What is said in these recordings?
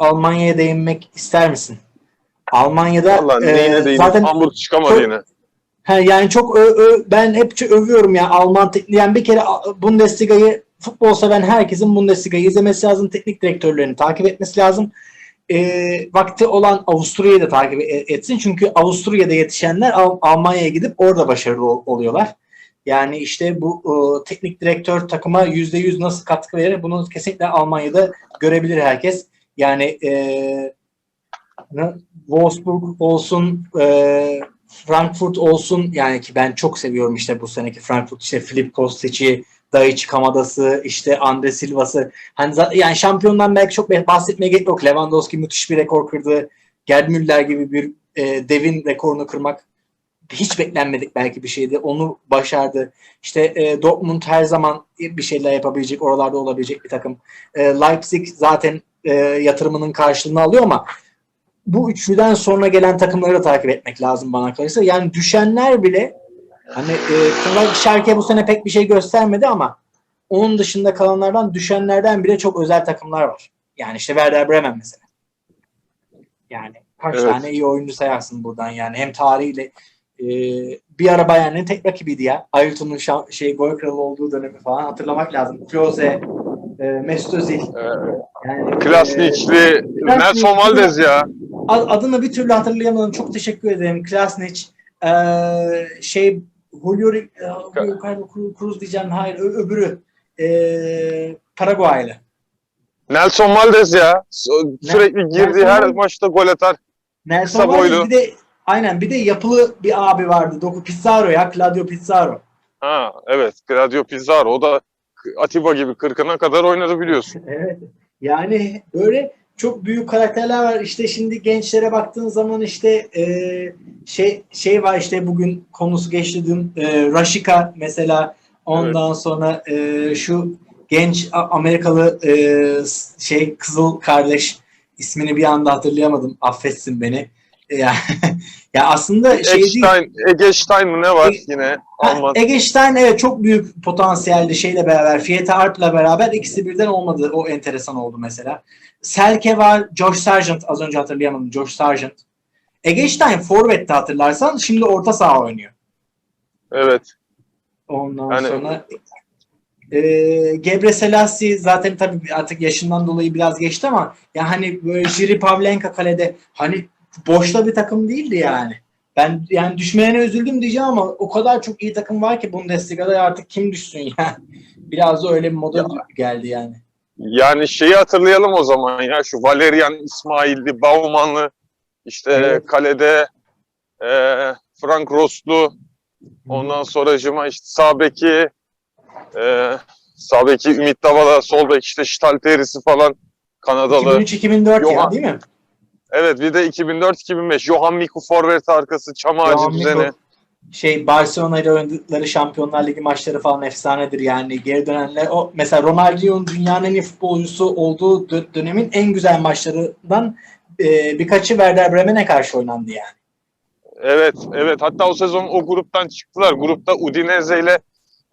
Almanya'ya değinmek ister misin? Almanya'da Vallahi e, zaten Hamburg çıkamadı çok- yine. Ha, yani çok ö- ö- ben hep övüyorum ya Alman teknik yani bir kere Bundesliga'yı futbol seven herkesin Bundesliga'yı izlemesi lazım. Teknik direktörlerini takip etmesi lazım. Ee, vakti olan Avusturya'yı da takip e- etsin. Çünkü Avusturya'da yetişenler Al- Almanya'ya gidip orada başarılı ol- oluyorlar. Yani işte bu e, teknik direktör takıma %100 nasıl katkı verir bunu kesinlikle Almanya'da görebilir herkes. Yani e, Wolfsburg olsun e, Frankfurt olsun yani ki ben çok seviyorum işte bu seneki Frankfurt işte Filip Kostic'i, Daichi Kamada'sı, işte Andre Silva'sı. Hani yani şampiyondan belki çok bahsetmeye gerek yok. Lewandowski müthiş bir rekor kırdı. Gerd Müller gibi bir e, devin rekorunu kırmak hiç beklenmedik belki bir şeydi. Onu başardı. İşte e, Dortmund her zaman bir şeyler yapabilecek, oralarda olabilecek bir takım. E, Leipzig zaten e, yatırımının karşılığını alıyor ama bu üçlüden sonra gelen takımları da takip etmek lazım bana kalırsa. Yani düşenler bile hani e, Kral Şerke bu sene pek bir şey göstermedi ama onun dışında kalanlardan düşenlerden bile çok özel takımlar var. Yani işte Werder Bremen mesela. Yani kaç Evet. tane iyi oyuncu sayarsın buradan yani hem tarihiyle e, bir ara Bayern'in tek rakibiydi ya. Ayrton'un şey gol kralı olduğu dönemi falan hatırlamak lazım. Klose, e, Mesut Özil. Ee, Yani, e, Krasniçli, Nelson Valdez ya. Ad- adını bir türlü hatırlayamadım. Çok teşekkür ederim. Klasnic. Ee, şey Julio e, Julio Cruz- diyeceğim. Hayır ö- öbürü. Ee, Paraguaylı. Nelson Valdez ya. Sü- Sürekli girdiği her maçta gol atar. Nelson Kısa Valdez boylu. bir de aynen bir de yapılı bir abi vardı. Doku Pizarro ya. Claudio Pizarro. Ha evet. Claudio Pizarro. O da Atiba gibi kırkına kadar oynadı biliyorsun. Evet. Yani böyle çok büyük karakterler var. İşte şimdi gençlere baktığın zaman işte e, şey şey var işte bugün konusu geçti dün e, Rashika mesela ondan sonra e, şu genç Amerikalı e, şey kızıl kardeş ismini bir anda hatırlayamadım. Affetsin beni. Ya, ya aslında şey değil. Eggestein, Eggestein mi ne var E- yine? Ha, Alman. Evet çok büyük potansiyeldi şeyle beraber. Fiete Arp'la beraber ikisi birden olmadı. O enteresan oldu mesela. Selke var. Josh Sargent az önce hatırlayamadım. Josh Sargent. Eggestein forvette hatırlarsan şimdi orta saha oynuyor. Evet. Ondan Yani- sonra e, Gebre Selassie zaten tabii artık yaşından dolayı biraz geçti ama ya hani böyle Jiri Pavlenka kalede hani boşta bir takım değildi yani. Ben yani düşmeyene üzüldüm diyeceğim ama o kadar çok iyi takım var ki Bundesliga'da artık kim düşsün yani. Biraz da öyle bir moda Ya. geldi yani. Yani şeyi hatırlayalım o zaman ya. Şu Valerian İsmail'li, Bauman'lı işte Evet. kalede e, Frank Roslu ondan sonra Jima işte sağ beki e, sağ beki Ümit Davala, sol bek işte Stalterisi falan Kanadalı. 2003-2004 ya değil mi? Evet bir de 2004-2005 Johan Miku forvet arkası çam Johan ağacı Miku. düzeni. Şey Barcelona ile oynadıkları Şampiyonlar Ligi maçları falan efsanedir yani. Geri dönenler o mesela Ronaldinho'nun dünyanın en iyi futbolcusu olduğu dö- dönemin en güzel maçlarından e, birkaçı Werder Bremen'e karşı oynandı yani. Evet, evet. Hatta o sezon o gruptan çıktılar. Grupta Udinese ile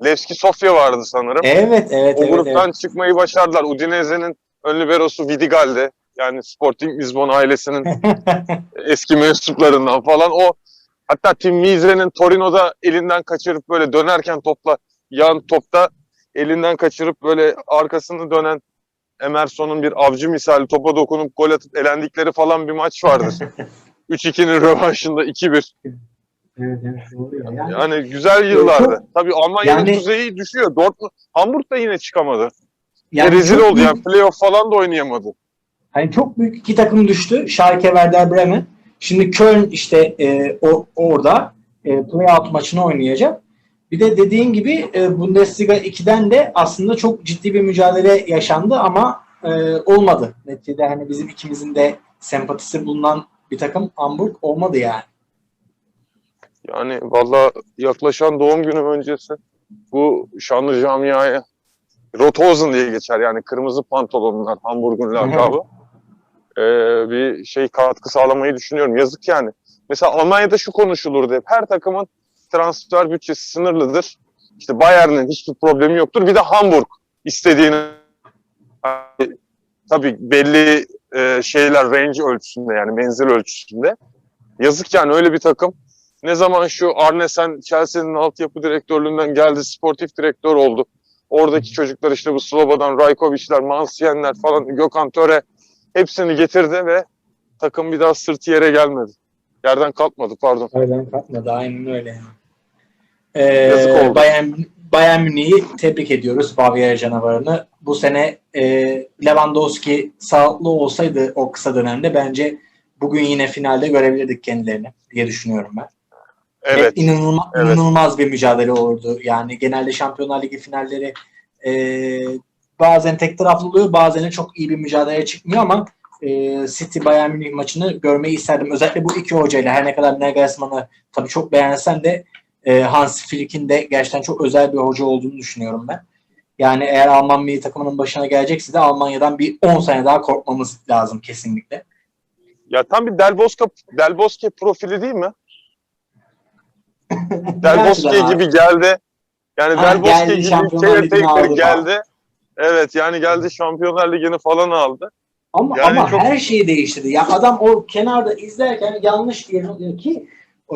Levski Sofya vardı sanırım. Evet, evet, o evet. gruptan evet. çıkmayı başardılar. Udinese'nin ön liberosu Vidigal'de. Yani Sporting Lisbon ailesinin eski mensuplarından falan. O hatta Tim Mize'nin Torino'da elinden kaçırıp böyle dönerken topla yan topta elinden kaçırıp böyle arkasını dönen Emerson'un bir avcı misali topa dokunup gol atıp elendikleri falan bir maç vardır. 3-2'nin rövanşında 2-1. evet, evet. Yani, Yani güzel yıllardı. Tabii Almanya'nın Yani- kuzeyi düşüyor. Dortmund, Hamburg da yine çıkamadı. yani rezil çok oldu yani. Playoff falan da oynayamadı. Hani çok büyük iki takım düştü. Schalke, Werder Bremen. Şimdi Köln işte e, o, orada e, playout maçını oynayacak. Bir de dediğin gibi e, Bundesliga 2'den de aslında çok ciddi bir mücadele yaşandı ama e, olmadı. Neticede hani bizim ikimizin de sempatisi bulunan bir takım Hamburg olmadı yani. Yani valla yaklaşan doğum günüm öncesi bu şanlı camiaya Rothosen diye geçer yani kırmızı pantolonlar Hamburg'un lakabı. Ee, bir şey katkı sağlamayı düşünüyorum. Yazık yani. Mesela Almanya'da şu konuşulurdu hep. Her takımın transfer bütçesi sınırlıdır. İşte Bayern'in hiçbir problemi yoktur. Bir de Hamburg istediğini tabii belli e, şeyler range ölçüsünde yani menzil ölçüsünde. Yazık yani öyle bir takım. Ne zaman şu Arne Sen Chelsea'nin altyapı direktörlüğünden geldi, sportif direktör oldu. Oradaki çocuklar işte bu Sloba'dan Rajkovic'ler, Mansiyenler falan, Gökhan Töre hepsini getirdi ve takım bir daha sırtı yere gelmedi. Yerden kalkmadı pardon. Aynen katmadı. Aynen öyle. yani. Yazık Ee, oldu. Bayern, Bayern Münih'i tebrik ediyoruz Bavyera canavarını. Bu sene e, Lewandowski sağlıklı olsaydı o kısa dönemde bence bugün yine finalde görebilirdik kendilerini diye düşünüyorum ben. Evet. Ve inanılma- evet. inanılmaz bir mücadele olurdu. Yani genelde Şampiyonlar Ligi finalleri e, bazen tek taraflı oluyor, bazen çok iyi bir mücadeleye çıkmıyor ama e, City Bayern Münih maçını görmeyi isterdim. Özellikle bu iki hocayla her ne kadar Nagelsmann'ı tabii çok beğensem de e, Hans Flick'in de gerçekten çok özel bir hoca olduğunu düşünüyorum ben. Yani eğer Alman milli takımının başına gelecekse de Almanya'dan bir 10 sene daha korkmamız lazım kesinlikle. Ya tam bir Del Bosque, Del Bosque profili değil mi? Del Bosque gibi geldi. Yani Del Bosque gibi şey Ligi'ni tekrar geldi. Evet yani geldi Şampiyonlar Ligi'ni falan aldı. Ama Yani ama çok- her şeyi değiştirdi. Ya adam o kenarda izlerken yanlış diyor ki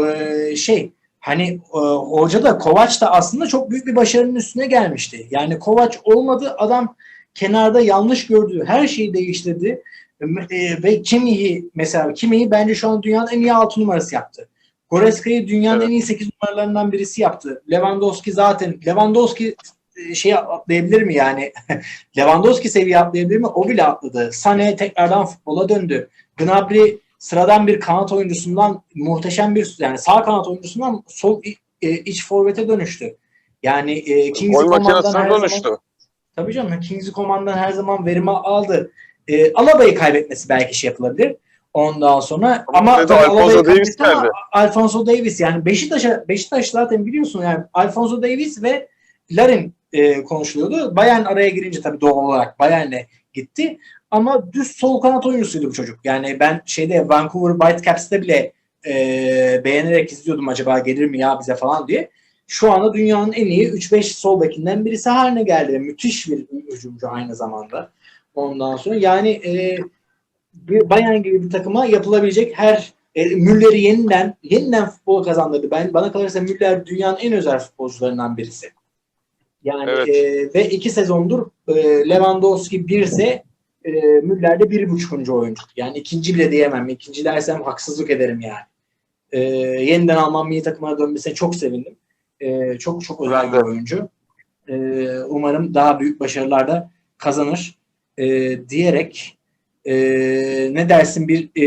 e, şey hani e, hoca da Kovac da aslında çok büyük bir başarının üstüne gelmişti. Yani Kovac olmadı adam kenarda yanlış gördüğü her şeyi değiştirdi. E, ve Kimi'yi mesela Kimi'yi bence şu an dünyanın en iyi 6 numarası yaptı. Goreska'yı dünyanın Evet. en iyi 8 numaralarından birisi yaptı. Lewandowski zaten Lewandowski şey atlayabilir mi yani? Lewandowski seviye atlayabilir mi? O bile atladı. Sane tekrardan futbola döndü. Gnabry sıradan bir kanat oyuncusundan muhteşem bir yani sağ kanat oyuncusundan sol e, iç forvete dönüştü. Yani e, Coman'dan makinesine her zaman dönüştü. Tabii canım Kingsley Coman'dan her zaman verimi aldı. E, Alaba'yı kaybetmesi belki şey yapılabilir. Ondan sonra Ama ama, kaybetti ama geldi. Alfonso Davis yani Beşiktaş'a Beşiktaş zaten biliyorsun yani Alfonso Davis ve Larin e, konuşuluyordu. Bayern araya girince tabii doğal olarak Bayern'le gitti. Ama düz sol kanat oyuncusuydu bu çocuk. Yani ben şeyde Vancouver Whitecaps''te bile e, beğenerek izliyordum acaba gelir mi ya bize falan diye. Şu anda dünyanın en iyi 3-5 sol bekinden birisi haline geldi. Müthiş bir hücumcu aynı zamanda. Ondan sonra yani e, Bayern gibi bir takıma yapılabilecek her e, Müller'i yeniden yeniden futbol kazandırdı. Ben bana kalırsa Müller dünyanın en özel futbolcularından birisi. Yani Evet. e, ve iki sezondur e, Lewandowski birse e, Müller de bir buçukuncu oyuncu. Yani ikinci bile diyemem. İkinci dersem haksızlık ederim yani. E, yeniden Alman milli takımına dönmesine çok sevindim. E, çok çok özel bir oyuncu. E, umarım daha büyük başarılar da kazanır e, diyerek e, ne dersin bir e,